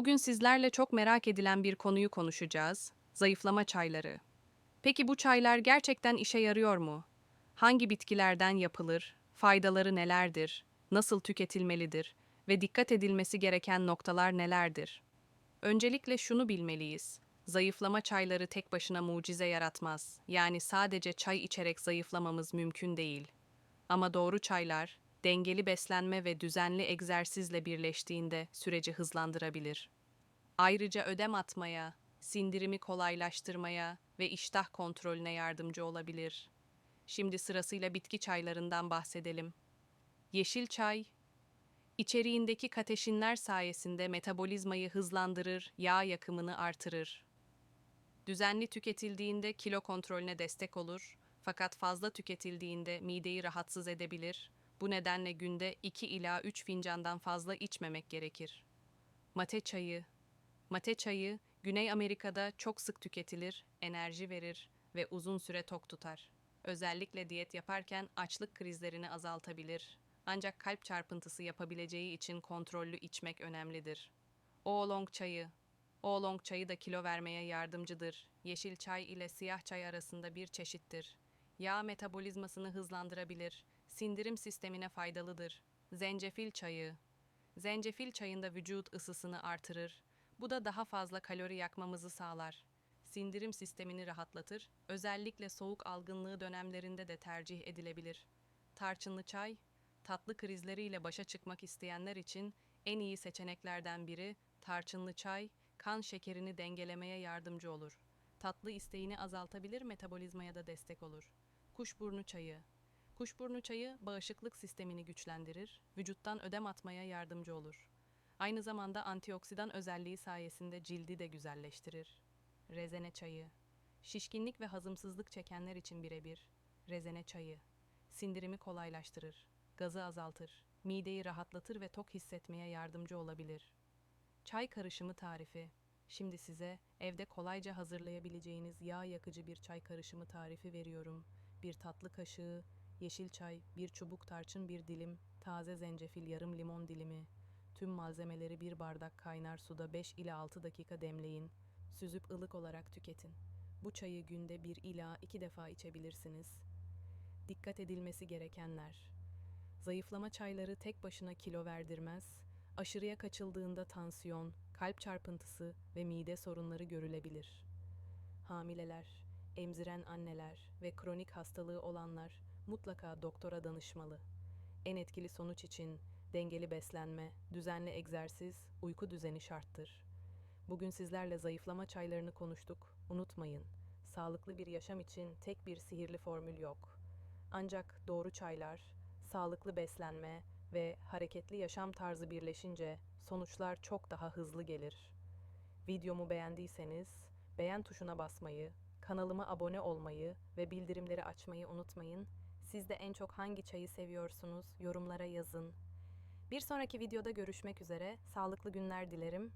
Bugün sizlerle çok merak edilen bir konuyu konuşacağız. Zayıflama çayları. Peki bu çaylar gerçekten işe yarıyor mu? Hangi bitkilerden yapılır? Faydaları nelerdir? Nasıl tüketilmelidir? Ve dikkat edilmesi gereken noktalar nelerdir? Öncelikle şunu bilmeliyiz. Zayıflama çayları tek başına mucize yaratmaz. Yani sadece çay içerek zayıflamamız mümkün değil. Ama doğru çaylar, dengeli beslenme ve düzenli egzersizle birleştiğinde süreci hızlandırabilir. Ayrıca ödem atmaya, sindirimi kolaylaştırmaya ve iştah kontrolüne yardımcı olabilir. Şimdi sırasıyla bitki çaylarından bahsedelim. Yeşil çay, içeriğindeki kateşinler sayesinde metabolizmayı hızlandırır, yağ yakımını artırır. Düzenli tüketildiğinde kilo kontrolüne destek olur, fakat fazla tüketildiğinde mideyi rahatsız edebilir. Bu nedenle günde 2 ila 3 fincandan fazla içmemek gerekir. Mate çayı Mate çayı, Güney Amerika'da çok sık tüketilir, enerji verir ve uzun süre tok tutar. Özellikle diyet yaparken açlık krizlerini azaltabilir. Ancak kalp çarpıntısı yapabileceği için kontrollü içmek önemlidir. Oolong çayı Oolong çayı da kilo vermeye yardımcıdır. Yeşil çay ile siyah çay arasında bir çeşittir. Yağ metabolizmasını hızlandırabilir. Sindirim sistemine faydalıdır. Zencefil çayı Zencefil çayında vücut ısısını artırır. Bu da daha fazla kalori yakmamızı sağlar. Sindirim sistemini rahatlatır. Özellikle soğuk algınlığı dönemlerinde de tercih edilebilir. Tarçınlı çay, tatlı krizleriyle başa çıkmak isteyenler için en iyi seçeneklerden biri tarçınlı çay, kan şekerini dengelemeye yardımcı olur. Tatlı isteğini azaltabilir, metabolizmaya da destek olur. Kuşburnu çayı. Kuşburnu çayı bağışıklık sistemini güçlendirir, vücuttan ödem atmaya yardımcı olur. Aynı zamanda antioksidan özelliği sayesinde cildi de güzelleştirir. Rezene çayı. Şişkinlik ve hazımsızlık çekenler için birebir. Rezene çayı. Sindirimi kolaylaştırır, gazı azaltır, mideyi rahatlatır ve tok hissetmeye yardımcı olabilir. Çay karışımı tarifi. Şimdi size evde kolayca hazırlayabileceğiniz yağ yakıcı bir çay karışımı tarifi veriyorum. Bir tatlı kaşığı, yeşil çay, bir çubuk tarçın bir dilim, taze zencefil yarım limon dilimi. Tüm malzemeleri bir bardak kaynar suda 5 ila 6 dakika demleyin. Süzüp ılık olarak tüketin. Bu çayı günde 1 ila 2 defa içebilirsiniz. Dikkat edilmesi gerekenler. Zayıflama çayları tek başına kilo verdirmez. Aşırıya kaçıldığında tansiyon, kalp çarpıntısı ve mide sorunları görülebilir. Hamileler, emziren anneler ve kronik hastalığı olanlar mutlaka doktora danışmalı. En etkili sonuç için dengeli beslenme, düzenli egzersiz, uyku düzeni şarttır. Bugün sizlerle zayıflama çaylarını konuştuk. Unutmayın, sağlıklı bir yaşam için tek bir sihirli formül yok. Ancak doğru çaylar, sağlıklı beslenme ve hareketli yaşam tarzı birleşince sonuçlar çok daha hızlı gelir. Videomu beğendiyseniz beğen tuşuna basmayı, kanalıma abone olmayı ve bildirimleri açmayı unutmayın. Siz de en çok hangi çayı seviyorsunuz? Yorumlara yazın. Bir sonraki videoda görüşmek üzere. Sağlıklı günler dilerim.